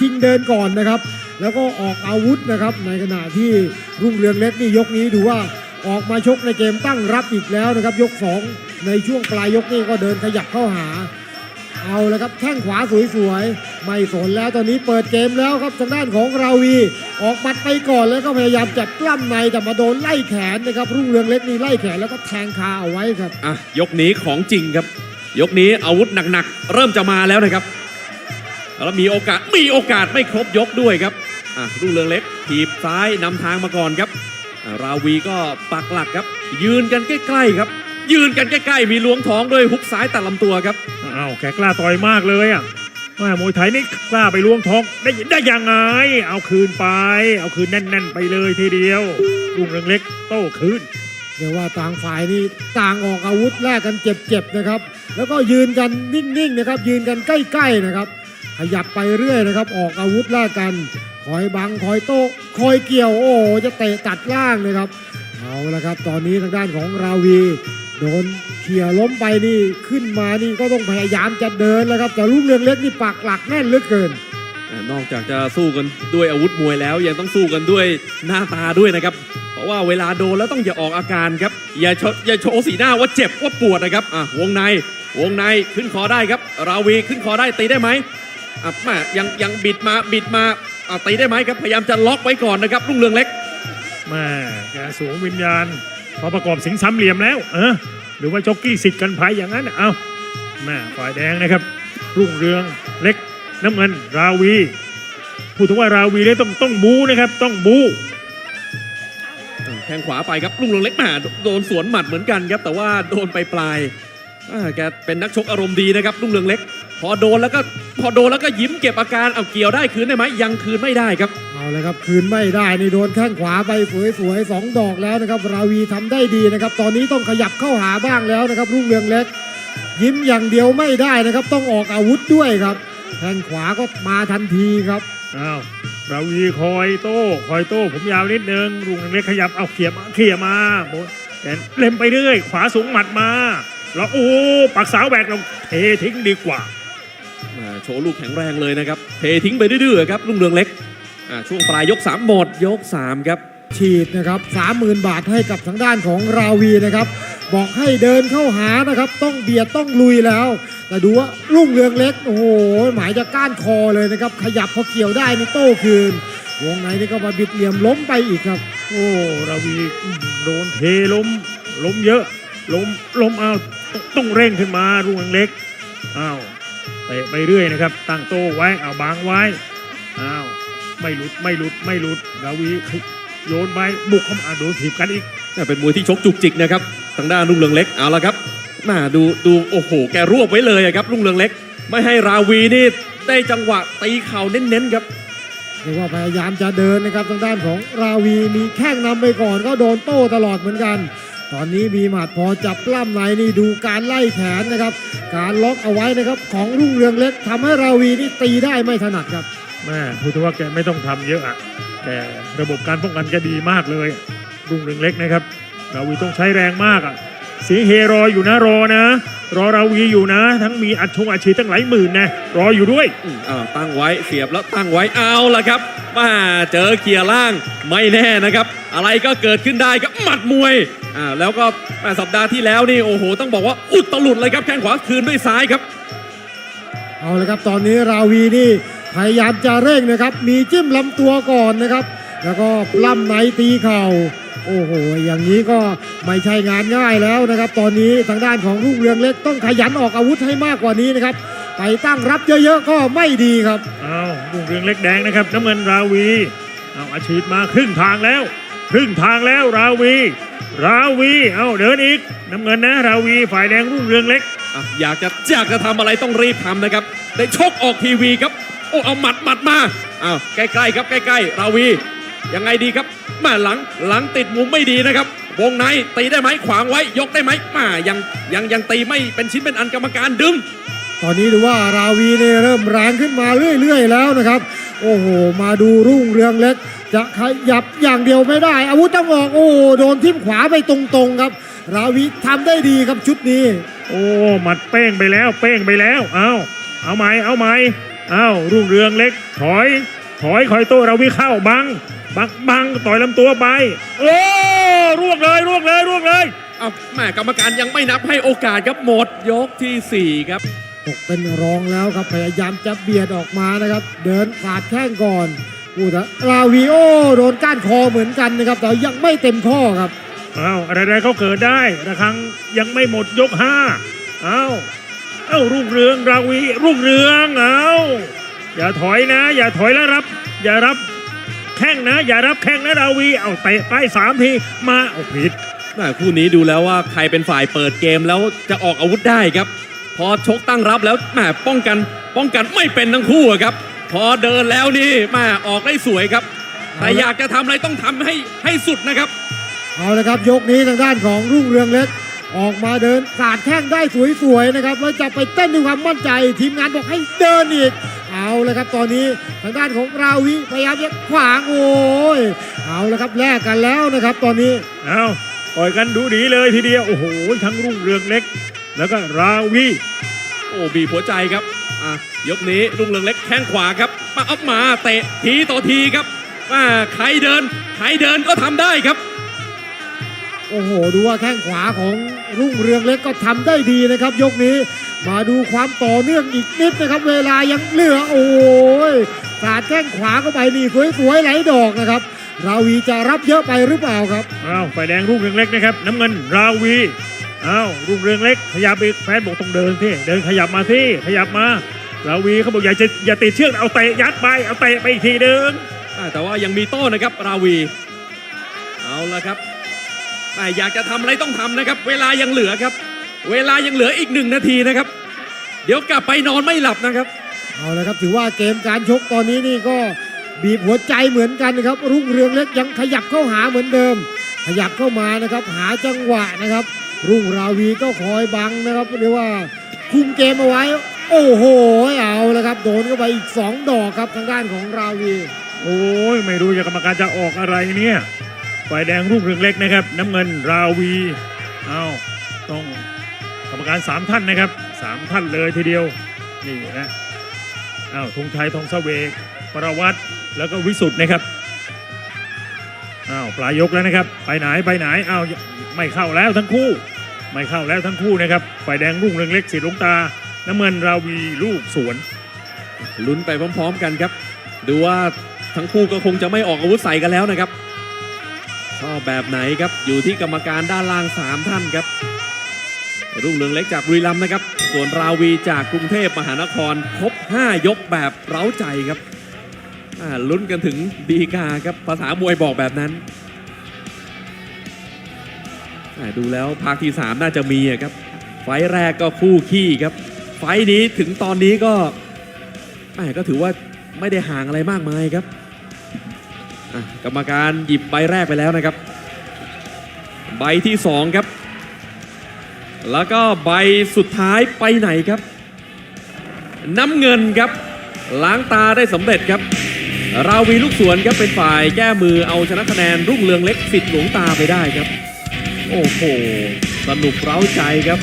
ชิงเดินก่อนนะครับ แล้วก็ออกอาวุธนะครับ ในขณะที่รุ่งเรืองเล็กนี่ยกนี้ดูว่าออกมาชกในเกมตั้งรับอีกแล้วนะครับ ยกสองในช่วงปลายยกนี่ก็เดินขยับเข้าหา เอาแล้วครับแข้งขวาสวยๆไม่สนแล้วตอนนี้เปิดเกมแล้วครับทางด้านของราวี ออกหมัดไปก่อนแล้วก็พยายามจับกล้ำในแต่มาโดนไล่แขนนะครับ รุ่งเรืองเล็กนี่ไล่แขนแล้วก็แทงคาเอาไว้ครับอะยกนี้ของจริงครับ ยกนี้อาวุธหนักๆเริ่มจะมาแล้วนะครับ แล้วมีโอกาสมีโอกาสไม่ครบยกด้วยครับอะรุ่งเรืองเล็กถีบซ้ายนำทางมาก่อนครับอะราวีก็ปักหลักครับ ยืนกันใกล้ๆครับ ยืนกันใกล้ๆ มีล้วงท้องด้วยฮุกซ้ายตัดลำตัวครับ อ้าวแกกล้าต่อยมากเลยอะแม่มวยไทยนี่กล้าไปล้วงท้องได้ได้ยังไง เอาคืนไป เอาคืนแน่น ๆ ไปเลยทีเดียวรุ่งเรืองเล็กโต้คืนเรียกว่าต่างฝ่ายนี่ต่างออกอาวุธแลกกันเจ็บๆนะครับ แล้วก็ยืนกันนิ่งๆนะครับ ยืนกันใกล้ๆนะครับ ขยับไปเรื่อยนะครับ ออกอาวุธแลกกันคอยบังคอยโต้คอยเกี่ยวโอ้จะเตะตัดล่างนะครับเอาละครับ ตอนนี้ทางด้านของราวี โดนเขี่ยล้มไปนี่ขึ้นมานี่ก็ต้องพยายามจะเดินแล้วครับแต่ลูกเรืองเล็กนี่ปักหลักแน่นเหลือเกิน นอกจากจะสู้กันด้วยอาวุธมวยแล้ว ยังต้องสู้กันด้วยหน้าตาด้วยนะครับ เพราะว่าเวลาโดนแล้วต้องอย่าออกอาการครับ อย่าโชอย่าโชว์สีหน้าว่าเจ็บว่าปวดนะครับอะวงในวงในขึ้นคอได้ครับ ราวีขึ้นคอได้ตีได้ไหม อะแม่ยังยังบิดมาบิดมาอะตีได้ไหมครับพยายามจะล็อกไว้ก่อนนะครับรุ่งเรืองเล็กแม่แกสวมวิญญาณพอประกอบสิงสามเหลี่ยมแล้ว เออหรือว่าจ็อกกี้สิทธิ์กันภัยอย่างนั้นน่ะเอาแม่ฝ่ายแดงนะครับ รุ่งเรืองเล็กน้ำเงิน ราวีพูดถึงว่าราวีเนี่ยต้องต้องบูนะครับ ต้องบูแทงขวาไปครับลุงเรืองเล็กแหมาโดนสวนหมัดเหมือนกันครับ แต่ว่าโดนไปปลายๆอ่าแกเป็นนักชกอารมณ์ดีนะครับลุงเรืองเล็ก พอโดนแล้วก็พอโดนแล้วก็ยิ้มเก็บอาการเอาเกี่ยวได้คืนได้ไหมยังคืนไม่ได้ครับ เอาเลยครับคืนไม่ได้นี่โดนแข้งขวาไปสวยๆสองดอกแล้วนะครับ ราวีทำได้ดีนะครับ ตอนนี้ต้องขยับเข้าหาบ้างแล้วนะครับรุ่งเรืองเล็ก ยิ้มอย่างเดียวไม่ได้นะครับ ต้องออกอาวุธด้วยครับแข้งขวาก็มาทันทีครับอ้าวราวีคอยโต้คอยโต้ผมยาวนิดนึงรุ่งเรืองเล็กขยับเอาเขี่ยมาเขี่ยมาโบนแกนเล่มไปเรื่อย ขวาสูงหมัดมาแล้วโอ้ปักสาวแบกลงเททิ้งดีกว่าอ่า โชว์ลูกแข็งแรงเลยนะครับ เททิ้งไปดื้อๆครับลุงเรืองเล็กอ่าช่วงปลายยก 3 หมดยก 3 ครับ ฉีดนะครับ30,000 บาทให้กับทางด้านของราวีนะครับ บอกให้เดินเข้าหานะครับ ต้องเบียดต้องลุยแล้ว แต่ดูว่ารุ่งเรืองเล็ก โอ้โห หมายจะก้านคอเลยนะครับ ขยับพอเกี่ยวได้นี่โต้คืน วงในนี่ก็มาบิดเหลี่ยมล้มไปอีกครับ โอ้ราวีอื้อโดนเทล้ม ล้มเยอะ ล้มล้มเอาต้องต้องเร่งขึ้นมารุ่งเรืองเล็กอ้าว เตะไปเรื่อยนะครับ ตั้งโต้ไว้เอาบางไว้อ้าวไม่หลุดไม่หลุดไม่หลุดราวีโยนไปบุกเข้ามาอะโดนถีบกันอีกแต่เป็นมวยที่ชกจุกจิกนะครับทางด้านลุงเรืองเล็กเอาละครับมาดูดูโอ้โห แกรวบไว้เลยอะครับลุงเรืองเล็ก ไม่ให้ราวีนี่ได้จังหวะตีเข่าเน้นๆครับเรียกว่าพยายามจะเดินนะครับทางด้านของราวีมีแข้งนำไปก่อนก็โดนโต้ตลอดเหมือนกัน ตอนนี้มีหมัดพอจับปล้ำในนี่ดูการไล่แขนนะครับ การล็อกเอาไว้นะครับของรุ่งเรืองเล็กทำให้ราวีนี่ตีได้ไม่ถนัดครับแม่พูดถึงว่าแกไม่ต้องทำเยอะอะแต่ระบบการป้องกันแกดีมากเลย รุ่งเรืองเล็กนะครับ ราวีต้องใช้แรงมากอะเสียงเฮรออยู่นะรอนะ รอราวีอยู่นะ ทั้งมีอัดชงอัดฉีดตั้งหลายหมื่นนะรออยู่ด้วยอืมอ้าวตั้งไว้เสียบแล้วตั้งไว้เอาละครับมาเจอเกียร์ล่างไม่แน่นะครับ อะไรก็เกิดขึ้นได้ครับหมัดมวย อ่าแล้วก็แม่สัปดาห์ที่แล้วนี่โอ้โหต้องบอกว่าอุดตลุดเลยครับแข้งขวาคืนด้วยซ้ายครับ เอาเลยครับตอนนี้ราวีนี่พยายามจะเร่งนะครับ มีจิ้มลำตัวก่อนนะครับ แล้วก็ล่ำในตีเข่าโอ้โห อย่างนี้ก็ไม่ใช่งานง่ายแล้วนะครับ ตอนนี้ทางด้านของรุ่งเรืองเล็กต้องขยันออกอาวุธให้มากกว่านี้นะครับ ไปตั้งรับเยอะๆก็ไม่ดีครับเอารุ่งเรืองเล็กแดงนะครับน้ำเงินราวีเอาอาชีพมาครึ่งทางแล้ว ครึ่งทางแล้วราวี ราวีเอาเดินอีกน้ำเงินนะ ราวีฝ่ายแดงรุ่งเรืองเล็ก อะอยากจะอยากจะทำอะไรต้องรีบทำนะครับ ได้ชกออกทีวีครับ โอ้เอาหมัดหมัดมาอ้าวใกล้ๆครับใกล้ๆราวี ยังไงดีครับมาหลังหลังติดมุมไม่ดีนะครับ วงในตีได้ไหมขวางไว้ยกได้ไหมมายังยังยังตีไม่เป็นชิ้นเป็นอันกรรมการดึง ตอนนี้ดูว่าราวีเนี่ยเริ่มแรงขึ้นมาเรื่อย ๆ แล้วนะครับ โอ้โห มาดูรุ่งเรืองเล็ก จะขยับอย่างเดียวไม่ได้ อาวุธต้องออกโอ้โหโดนทิ่มขวาไปตรงๆครับ ราวีทำได้ดีครับชุดนี้ โอ้หมัดเป้งไปแล้ว เป้งไปแล้ว เอาเอาไหมเอาไหมอ้าวรุ่งเรืองเล็ก ถอย ถอยคอยโต้ราวีเข้าบังบังบังต่อยลำตัวไป โอ้ร่วงเลยร่วงเลยร่วงเลยเอาแม่กรรมการยังไม่นับให้โอกาสครับหมดยกทีสี่4 ครับ ตกเป็นรองแล้วครับพยายามจะเบียดออกมานะครับ เดินขาดแข้งก่อนอูดราวีโอโดนก้านคอเหมือนกันนะครับ แต่ยังไม่เต็มข้อครับอ้าวอะไรๆเขาเกิดได้ระครังยังไม่หมดยกห้าอ้าวเอ้ารุ่งเรืองราวีรุ่งเรืองเอ้าอย่าถอยนะ อย่าถอยแล้วรับ อย่ารับแข้งนะ อย่ารับแข้งนะราวีเอาเตะไปสามทีมาเอาผิดแม่คู่นี้ดูแล้วว่าใครเป็นฝ่ายเปิดเกมแล้วจะออกอาวุธได้ครับ พอชกตั้งรับแล้วแม่ป้องกันป้องกันไม่เป็นทั้งคู่อะครับ พอเดินแล้วนี่แม่ออกได้สวยครับ แต่อยากจะทำอะไรต้องทำให้ให้สุดนะครับ เอาละครับยกนี้ทางด้านของรุ่งเรืองเล็ก ออกมาเดินสาดแข้งได้สวยๆนะครับแล้วจะไปเต้นด้วยความมั่นใจ ทีมงานบอกให้เดินอีกเอาละครับตอนนี้ทางด้านของราวีพยายามจะขวางโอ้ยเอาละครับแลกกันแล้วนะครับ ตอนนี้ เอาต่อยกันดูดีเลยทีเดียว โอ้โห ทั้งรุ่งเรืองเล็ก แล้วก็ราวีโอ้บีบหัวใจครับอะยกนี้ลุงเรืองเล็กแข้งขวาครับมาอัพมาเตะทีต่อทีครับอ่าใครเดินใครเดินก็ทำได้ครับ โอ้โห ดูว่าแข้งขวาของรุ่งเรืองเล็กก็ทำได้ดีนะครับ ยกนี้มาดูความต่อเนื่องอีกนิดนะครับ เวลายังเหลือโอ้ยสาดแข้งขวาเข้าไปนี่สวยๆไหลดอกนะครับ ราวีจะรับเยอะไปหรือเปล่าครับ อ้าวไฟแดงรุ่งเรืองเล็กนะครับ น้ำเงินราวี อ้าวรุ่งเรืองเล็กขยับอีกแฟนบอกต้องเดินที่เดินขยับมาที่ขยับมาราวีเขาบอกอย่าจะอย่าติดเชือกเอาเตะยัดไปเอาเตะไปอีกทีเดินอ่าแต่ว่ายังมีโต้นะครับราวี เอาละครับแต่อยากจะทำอะไรต้องทำนะครับ เวลายังเหลือครับ เวลายังเหลืออีกหนึ่งนาทีนะครับ เดี๋ยวกลับไปนอนไม่หลับนะครับ เอาละครับถือว่าเกมการชกตอนนี้นี่ก็บีบหัวใจเหมือนกันนะครับ รุ่งเรืองเล็กยังขยับเข้าหาเหมือนเดิม ขยับเข้ามานะครับ หาจังหวะนะครับ รุ่งราวีก็คอยบังนะครับเรียกว่าคุมเกมเอาไว้ โอ้โหเอาละครับ โดนเข้าไปอีกสองดอกครับทางด้านของราวี โอ้ยไม่รู้จะกรรมการจะออกอะไรเนี่ยไฟแดงรุ่งเรืองเล็กนะครับ น้ำเงินราวีอ้าวต้องกรรมการสามท่านนะครับสามท่านเลยทีเดียวนี่นะอ้าวธงชัยทองเสวกประวัติแล้วก็วิสุทธ์นะครับ ปลายยกแล้วนะครับ ไปไหนไปไหนอ้าวไม่เข้าแล้วทั้งคู่ ไม่เข้าแล้วทั้งคู่นะครับไฟแดงรุ่งเรืองเล็กสีลวงตา น้ำเงินราวีลูกสวน ลุ้นไปพร้อมๆกันครับ ดูว่าทั้งคู่ก็คงจะไม่ออกอาวุธใส่กันแล้วนะครับชอบแบบไหนครับอยู่ที่กรรมการด้านล่าง 3 ท่านครับ รุ่งเรืองเล็กจากบุรีรัมย์นะครับ ส่วนราวีจากกรุงเทพมหานครครบ 5 ยกแบบเร้าใจครับ ลุ้นกันถึงดีกาครับภาษามวยบอกแบบนั้น ดูแล้วภาคที่ 3 น่าจะมีครับ ไฟแรกก็คู่ขี้ครับ ไฟนี้ถึงตอนนี้ก็แม่ก็ถือว่าไม่ได้ห่างอะไรมากมายครับกรรมการหยิบใบแรกไปแล้วนะครับ ใบที่สองครับ แล้วก็ใบสุดท้ายไปไหนครับ น้ำเงินครับล้างตาได้สำเร็จครับ ราวีลูกสวนครับเป็นฝ่ายแก้มือเอาชนะคะแนนรุ่งเรืองเล็กสิทธิ์หลวงตาไปได้ครับ โอ้โห สนุกเร้าใจครับ